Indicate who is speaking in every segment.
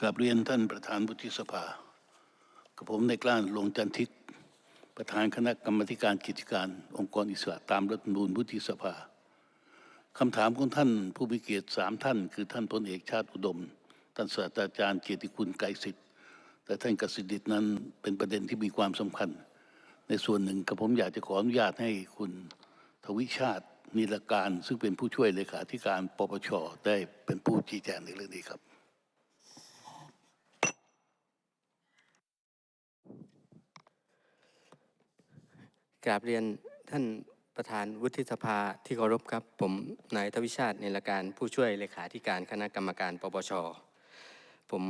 Speaker 1: กราบเรียนท่านประธานวุฒิสภา กับผมในกล้านลงจันทิต ประธานคณะกรรมการกิจการ องค์กรอิสระตามรัฐธรรมนูญวุฒิสภาคำถามของท่านผู้มีเกียรติสามท่าน คือท่านพลเอกชาติอุดม ท่านศาสตราจารย์เกียรติคุณไกรสิทธิ์แต่ท่านกสิทธิ์นั้นเป็นประเด็นที่มีความสำคัญ ในส่วนหนึ่งกับผมอยากจะขออนุญาตให้คุณทวิชาตินิรการ ซึ่งเป็นผู้ช่วยเลขาธิการปปชได้เป็นผู้ชี้แจงในเรื่องนี้ครับ
Speaker 2: กราบเรียนท่านประธานวุฒิสภาที่เคารพครับ ผมนายทวิชาติเนรการผู้ช่วยเลขาธิการคณะกรรมการปปช ผม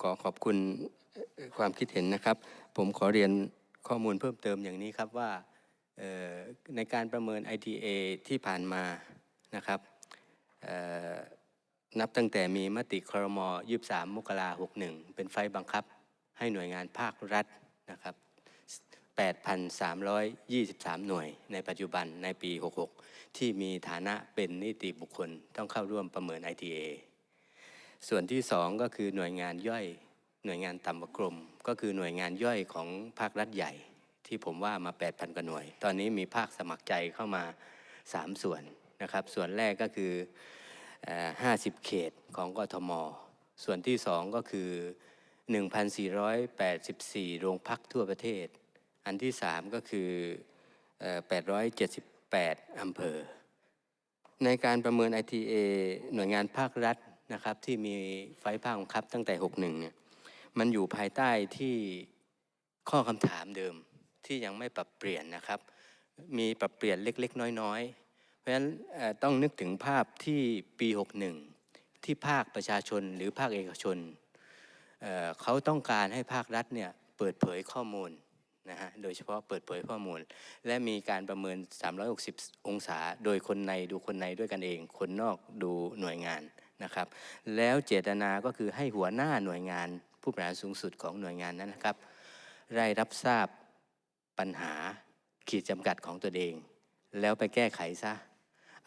Speaker 2: ขอขอบคุณความคิดเห็นนะครับ ผมขอเรียนข้อมูลเพิ่มเติมอย่างนี้ครับว่าในการประเมิน ITA ที่ผ่านมานะครับนับตั้งแต่มีมติครม 23 มกราคม61 เป็นไฟบังคับ ให้หน่วยงานภาครัฐนะครับ 8,323 หน่วย ในปัจจุบันในปี 66 ที่มีฐานะเป็นนิติบุคคลต้องเข้าร่วมประเมิน ITA ส่วนที่ 2 ก็คือหน่วยงานย่อยหน่วยงานต่ำกว่ากรมก็คือหน่วยงานย่อยของภาครัฐใหญ่ ที่ผมว่ามา 8,000 กว่าหน่วย ตอนนี้มีภาคสมัครใจเข้ามา 3 ส่วนนะครับ ส่วนแรกก็คือเอ่อ50 เขตของกทม ส่วนที่ 2 ก็คือ 1,484 โรงพักทั่วประเทศ อันที่3ก็คือ 878 อำเภอ ในการประเมิน ITA หน่วยงานภาครัฐนะครับที่มีไฟล์ภาคบังคับตั้งแต่ 61 เนี่ย มันอยู่ภายใต้ที่ข้อคำถามเดิมที่ยังไม่ปรับเปลี่ยนนะครับ มีปรับเปลี่ยนเล็ก ๆ น้อย ๆ เพราะฉะนั้นต้องนึกถึงภาพที่ปี 61 ที่ภาคประชาชนหรือภาคเอกชนเเขาต้องการให้ภาครัฐเนี่ยเปิดเผยข้อมูล นะฮะ โดยเฉพาะเปิดเผยข้อมูล และมีการประเมิน 360 องศา โดยคนในดูคนในด้วยกันเอง คนนอกดูหน่วยงานนะครับ แล้วเจตนาก็คือให้หัวหน้าหน่วยงาน ผู้บริหารสูงสุดของหน่วยงานนั้นนะครับ ได้รับทราบปัญหาขีดจำกัดของตัวเอง แล้วไปแก้ไขซะ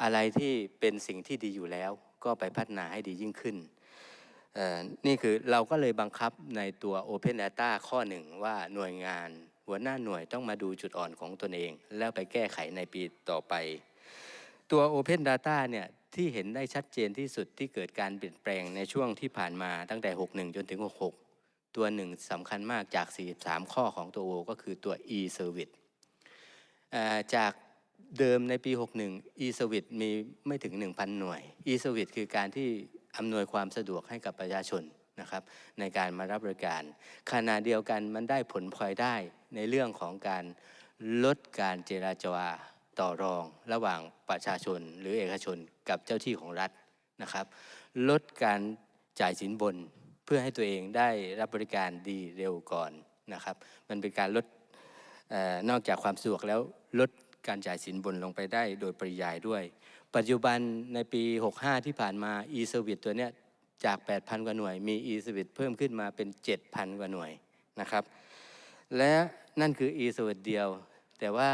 Speaker 2: อะไรที่เป็นสิ่งที่ดีอยู่แล้ว ก็ไปพัฒนาให้ดียิ่งขึ้นนี่คือเราก็เลยบังคับในตัว Open Data ข้อหนึ่งว่าหน่วยงาน หัวหน้าหน่วยต้องมาดูจุดอ่อนของตนเอง แล้วไปแก้ไขในปีต่อไป ตัว Open Data เนี่ยที่เห็นได้ชัดเจนที่สุดที่เกิดการเปลี่ยนแปลงในช่วงที่ผ่านมาตั้งแต่ 61 จนถึง 66 ตัวหนึ่งสำคัญมากจาก 43 ข้อของตัว O ก็คือตัว e-service จากเดิมในปี 61 e-service มีไม่ถึง 1,000 หน่วย e-service คือการที่อำนวยความสะดวกให้กับประชาชน นะครับในการมารับบริการ ขณะเดียวกันมันได้ผลพลอยได้ในเรื่องของการลดการเจราจาต่อรองระหว่างประชาชนหรือเอกชนกับเจ้าที่ของรัฐนะครับ ลดการจ่ายสินบนเพื่อให้ตัวเองได้รับบริการดีเร็วก่อนนะครับ มันเป็นการลดออนอกจากความสะดวกแล้วลดการจ่ายสินบนลงไปได้โดยปริยายด้วย ปัจจุบันในปี 65 ที่ผ่านมา e-service ตัวเนี้ย จาก 8,000 กว่าหน่วย มี e-service เพิ่มขึ้นมาเป็น 7,000 กว่าหน่วยนะครับ และนั่นคือ e-service เดียว แต่ว่า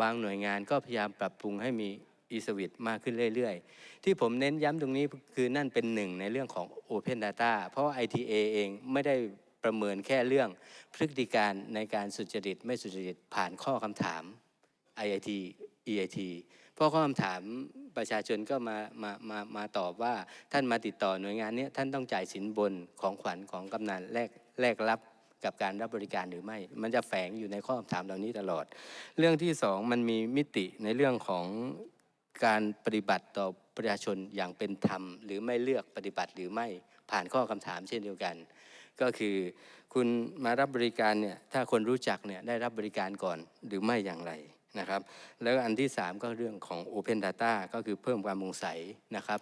Speaker 2: บางหน่วยงานก็พยายามปรับปรุงให้มี e-service มากขึ้นเรื่อยๆ ที่ผมเน้นย้ำตรงนี้คือนั่นเป็นหนึ่งในเรื่องของ Open Data เพราะ ITA เองไม่ได้ประเมินแค่เรื่องพฤติการในการสุจริตไม่สุจริตผ่านข้อคำถาม IIT EIT พราะข้อคำถามประชาชนก็มามามามาตอบว่าท่านมาติดต่อหน่วยงานเนี้ยท่านต้องจ่ายสินบนของขวัญของกำนันแลกแลกรับกับการรับบริการหรือไม่ มันจะแฝงอยู่ในข้อคำถามเหล่านี้ตลอด เรื่องที่สองมันมีมิติในเรื่องของการปฏิบัติต่อประชาชนอย่างเป็นธรรม หรือไม่เลือกปฏิบัติหรือไม่ผ่านข้อคำถามเช่นเดียวกัน ก็คือคุณมารับบริการเนี่ยถ้าคนรู้จักเนี่ยได้รับบริการก่อนหรือไม่อย่างไร นะครับ แล้วอันที่ 3 ก็เรื่องของ Open Data ก็คือเพิ่มความโปร่งใสนะครับ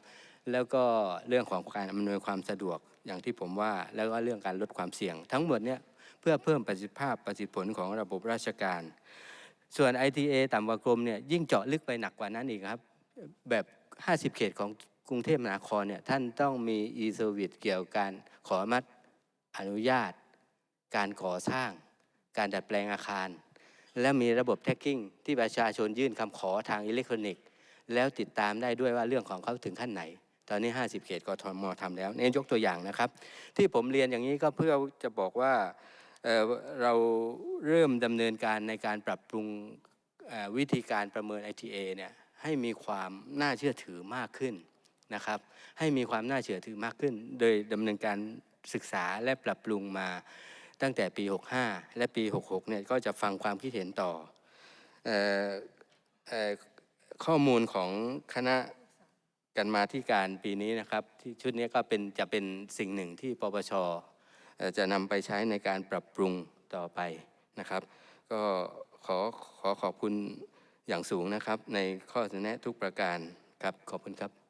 Speaker 2: แล้วก็เรื่องของการอำนวยความสะดวกอย่างที่ผมว่า แล้วก็เรื่องการลดความเสี่ยง ทั้งหมดเนี่ยเพื่อเพิ่มประสิทธิภาพประสิทธิผลของระบบราชการ ส่วน ITA ต่ำกว่ากรมเนี่ยยิ่งเจาะลึกไปหนักกว่านั้นอีกครับ แบบ 50 เขตของกรุงเทพมหานครเนี่ยท่านต้องมี e-service เกี่ยวกับการขออนุมัติอนุญาต การก่อสร้าง การดัดแปลงอาคาร และมีระบบ tracking ที่ประชาชนยื่นคำขอทางอิเล็กทรอนิกส์ แล้วติดตามได้ด้วยว่าเรื่องของเขาถึงขั้นไหน ตอนนี้ 50 เขตกทมทำแล้วนี่ยกตัวอย่างนะครับ ที่ผมเรียนอย่างนี้ก็เพื่อจะบอกว่าเเราเริ่มดำเนินการในการปรับปรุงวิธีการประเมิน ITA เนี่ยให้มีความน่าเชื่อถือมากขึ้นนะครับ ให้มีความน่าเชื่อถือมากขึ้น โดยดำเนินการศึกษาและปรับปรุงมา ตั้งแต่ปี 65 และปี 66 เนี่ยก็จะฟังความคิดเห็นต่อออข้อมูลของคณะกันมาที่การปีนี้นะครับ ที่ชุดนี้ก็เป็นจะเป็นสิ่งหนึ่งที่ปปชจะนำไปใช้ในการปรับปรุงต่อไปนะครับ ก็ขอขอขอบคุณอย่างสูงนะครับ ในข้อเสนอทุกประการครับขอบคุณครับ